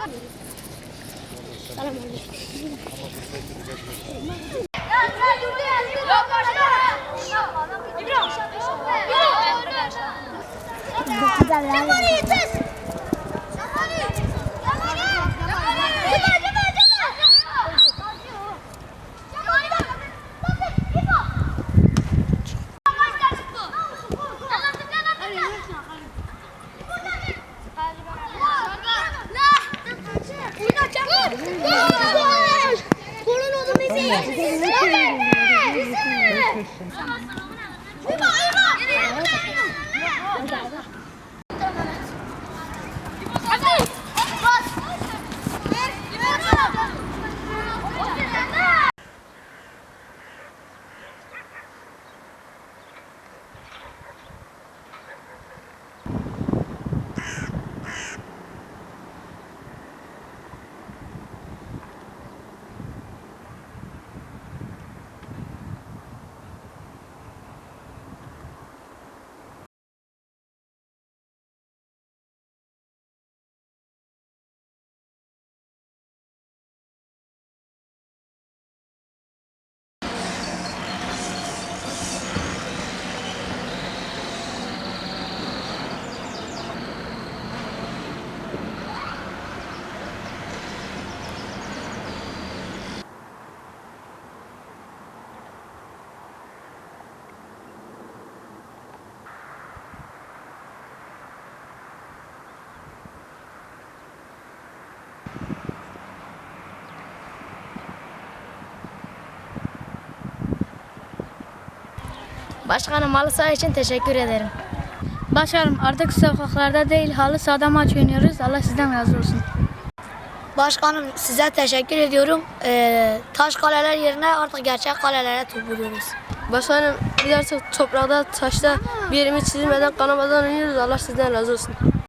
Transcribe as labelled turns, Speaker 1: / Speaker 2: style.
Speaker 1: Ale mam Dobra, Dobra.
Speaker 2: 俄罗 Başkanım halı saha için teşekkür ederim.
Speaker 3: Başkanım artık sokaklarda değil halı sahada maç oynuyoruz. Allah sizden razı olsun.
Speaker 2: Başkanım size teşekkür ediyorum. Ee, taş kaleler yerine artık gerçek kalelere top vuruyoruz.
Speaker 4: Başkanım biz artık toprakta, taşta bir yerimiz çizilmeden kanamadan oynuyoruz. Allah sizden razı olsun.